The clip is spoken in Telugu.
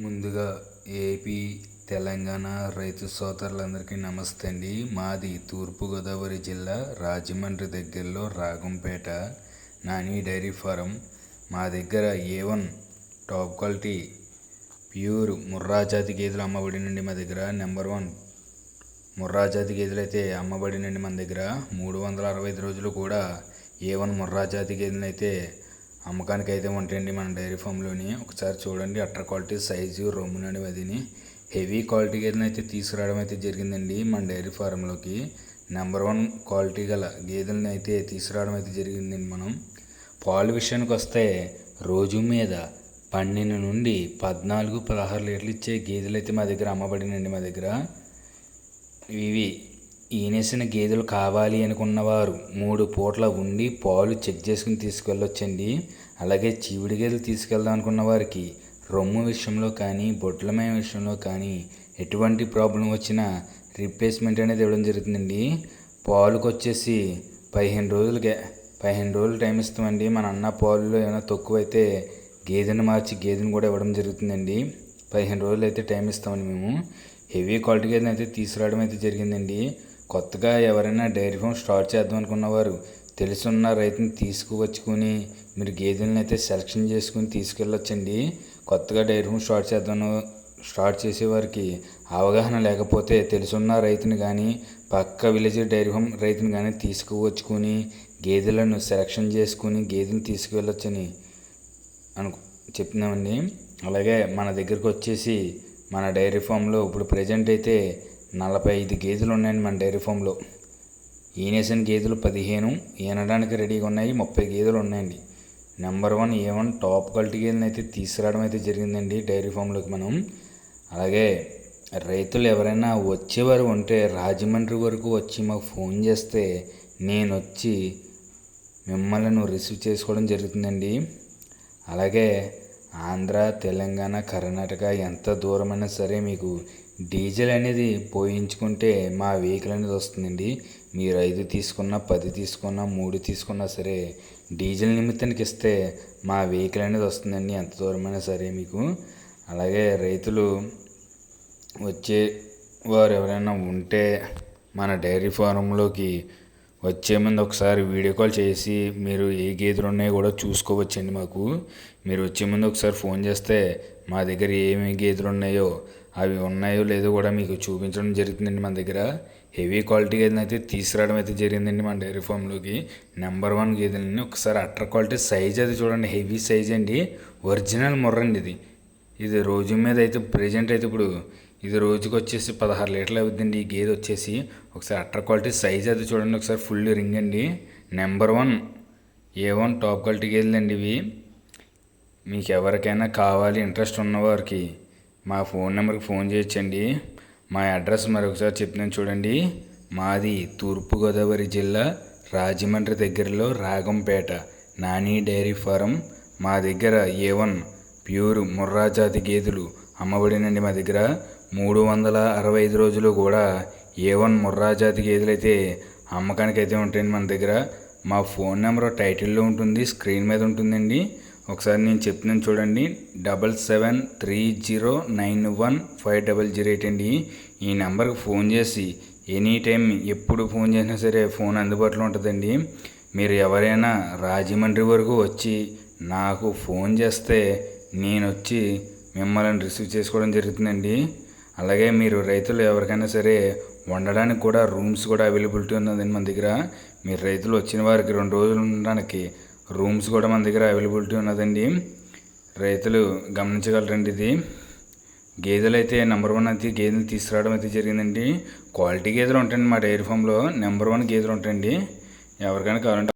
ముందుగా ఏపీ తెలంగాణ రైతు సోదరులందరికీ నమస్తే అండి. మాది తూర్పుగోదావరి జిల్లా రాజమండ్రి దగ్గరలో రాగంపేట నాని డైరీ ఫారం. మా దగ్గర A one top quality pure Murrah జాతి గేదెలు అమ్మబడినండి మా దగ్గర. నెంబర్ వన్ ముర్రా జాతి గేదెలు అయితే అమ్మబడినండి మన దగ్గర. మూడు వందల అరవై ఐదు రోజులు కూడా ఏ వన్ ముర్రా జాతి గేదెలు అయితే అమ్మకానికి అయితే ఉంటాయండి మన డైరీ ఫామ్లోని. ఒకసారి చూడండి అట్టర్ క్వాలిటీ సైజు రొమ్మునని అదిని హెవీ క్వాలిటీ గేదెని అయితే తీసుకురావడం అయితే జరిగిందండి మన డైరీ ఫారంలోకి. నెంబర్ వన్ క్వాలిటీ గల గేదెలను అయితే తీసుకురావడం అయితే జరిగిందండి మనం. పాలు విషయానికి వస్తే రోజు మీద పన్నెండు నుండి పద్నాలుగు పదహారు లీటర్లు ఇచ్చే గేదెలు అయితే మా దగ్గర అమ్మబడినండి మా దగ్గర. ఇవి ఈనేసిన గేదెలు కావాలి అనుకున్నవారు మూడు పూట్ల ఉండి పాలు చెక్ చేసుకుని తీసుకెళ్ళొచ్చండి. అలాగే చీవిడి గేదెలు తీసుకెళ్దాం అనుకున్న వారికి రొమ్ము విషయంలో కానీ బొట్లమయ విషయంలో కానీ ఎటువంటి ప్రాబ్లం వచ్చినా రీప్లేస్మెంట్ అనేది ఇవ్వడం జరుగుతుందండి. పాలుకి వచ్చేసి పదిహేను రోజులు పదిహేను రోజులు టైం ఇస్తామండి. మన అన్న పాలులో ఏమైనా తక్కువైతే గేదెను మార్చి గేదెను కూడా ఇవ్వడం జరుగుతుందండి. పదిహేను రోజులు అయితే టైం ఇస్తామండి మేము. హెవీ క్వాలిటీ గేదెని అయితే తీసుకురావడం అయితే జరిగిందండి. కొత్తగా ఎవరైనా డైరీ ఫామ్ స్టార్ట్ చేద్దాం అనుకున్నవారు తెలుసున్న రైతుని తీసుకువచ్చుకొని మీరు గేదెలను అయితే సెలక్షన్ చేసుకుని తీసుకెళ్ళొచ్చండి. కొత్తగా డైరీ ఫామ్ స్టార్ట్ చేద్దాం స్టార్ట్ చేసేవారికి అవగాహన లేకపోతే తెలుసున్న రైతుని కానీ పక్క విలేజ్ డైరీ ఫామ్ రైతుని కానీ తీసుకువచ్చుకొని గేదెలను సెలక్షన్ చేసుకుని గేదెలు తీసుకువెళ్ళొచ్చని అను చెప్తున్నామండి అలాగే మన దగ్గరకు వచ్చేసి మన డైరీ ఫామ్లో ఇప్పుడు ప్రజెంట్ అయితే నలభై ఐదు గేదెలు ఉన్నాయండి మన డైరీ ఫామ్లో. ఈనేసిన గేదెలు పదిహేను ఈనడానికి రెడీగా ఉన్నాయి ముప్పై గేదెలు ఉన్నాయండి. Number one A one top quality గేదెలను అయితే తీసుకురావడం అయితే జరిగిందండి డైరీ ఫామ్లోకి మనం. అలాగే రైతులు ఎవరైనా వచ్చేవారు ఉంటే రాజమండ్రి వరకు వచ్చి మాకు ఫోన్ చేస్తే నేను వచ్చి మిమ్మల్ని రిసీవ్ చేసుకోవడం జరుగుతుందండి. అలాగే ఆంధ్ర తెలంగాణ కర్ణాటక ఎంత దూరమైనా సరే మీకు డీజిల్ అనేది పోయించుకుంటే మా వెహికల్ అనేది వస్తుందండి. మీరు ఐదు తీసుకున్నా పది తీసుకున్నా మూడు తీసుకున్నా సరే డీజిల్ నిమిత్తానికి ఇస్తే మా వెహికల్ అనేది వస్తుందండి ఎంత దూరమైనా సరే మీకు. అలాగే రైతులు వచ్చే వారు ఎవరైనా ఉంటే మన డైరీ ఫారంలోకి వచ్చే ముందు ఒకసారి వీడియో కాల్ చేసి మీరు ఏ గేదెలు ఉన్నాయో కూడా చూసుకోవచ్చండి మాకు. మీరు వచ్చే ముందు ఒకసారి ఫోన్ చేస్తే మా దగ్గర ఏమేమి గేదెలు ఉన్నాయో అవి ఉన్నాయో లేదో కూడా మీకు చూపించడం జరుగుతుందండి మన దగ్గర. హెవీ క్వాలిటీ గేదెలను అయితే తీసుకురావడం అయితే జరిగిందండి మన డైరీ ఫామ్లోకి. నెంబర్ వన్ గేదెలని ఒకసారి అట్టర్ క్వాలిటీ సైజ్ అది చూడండి హెవీ సైజ్ అండి. ఒరిజినల్ ముర్రండి ఇది. ఇది రోజు మీద అయితే ప్రజెంట్ అయితే ఇప్పుడు ఇది రోజుకి వచ్చేసి పదహారు లీటర్లు అవుతుందండి ఈ గేదె వచ్చేసి ఒకసారి అట్టర్ క్వాలిటీ సైజ్ అది చూడండి ఒకసారి ఫుల్ రింగ్ అండి. Number one A one top quality గేదెలు అండి ఇవి. మీకు ఎవరికైనా కావాలి ఇంట్రెస్ట్ ఉన్నవారికి మా ఫోన్ నెంబర్కి ఫోన్ చేయొచ్చండి. మా అడ్రస్ మరొకసారి చెప్తున్నాను చూడండి. మాది తూర్పుగోదావరి జిల్లా రాజమండ్రి దగ్గరలో రాగంపేట నాని డైరీ ఫారం. మా దగ్గర ఏ వన్ ప్యూర్ ముర్రా జాతి గేదెలు అమ్మబడినండి మా దగ్గర. మూడు వందల అరవై ఐదు రోజులు కూడా ఏ వన్ ముర్రా జాతి గేదెలైతే అమ్మకానికి అయితే ఉంటాయండి మన దగ్గర మా ఫోన్ నెంబర్ టైటిల్లో ఉంటుంది స్క్రీన్ మీద ఉంటుందండి. ఒకసారి నేను చెప్తున్నాను చూడండి double seven three zero nine one five double zero eight అండి. ఈ నెంబర్కి ఫోన్ చేసి ఎనీ టైం ఎప్పుడు ఫోన్ చేసినా సరే ఫోన్ అందుబాటులో ఉంటుందండి. మీరు ఎవరైనా రాజమండ్రి వరకు వచ్చి నాకు ఫోన్ చేస్తే నేను వచ్చి మిమ్మల్ని రిసీవ్ చేసుకోవడం జరుగుతుందండి. అలాగే మీరు రైతులు ఎవరికైనా సరే వండడానికి కూడా రూమ్స్ కూడా అవైలబిలిటీ ఉన్నదండి మన దగ్గర. మీరు రైతులు వచ్చిన వారికి రెండు రోజులు ఉండడానికి రూమ్స్ కూడా మన దగ్గర అవైలబిలిటీ ఉన్నదండి. రైతులు గమనించగలరండి ఇది. గేదెలు అయితే నెంబర్ వన్ అయితే గేదెలు తీసుకురావడం అయితే జరిగిందండి. క్వాలిటీ గేదెలు ఉంటాయండి మా డైరీ ఫామ్లో. నెంబర్ వన్ గేదెలు ఉంటాయండి. ఎవరికైనా కావాలంటే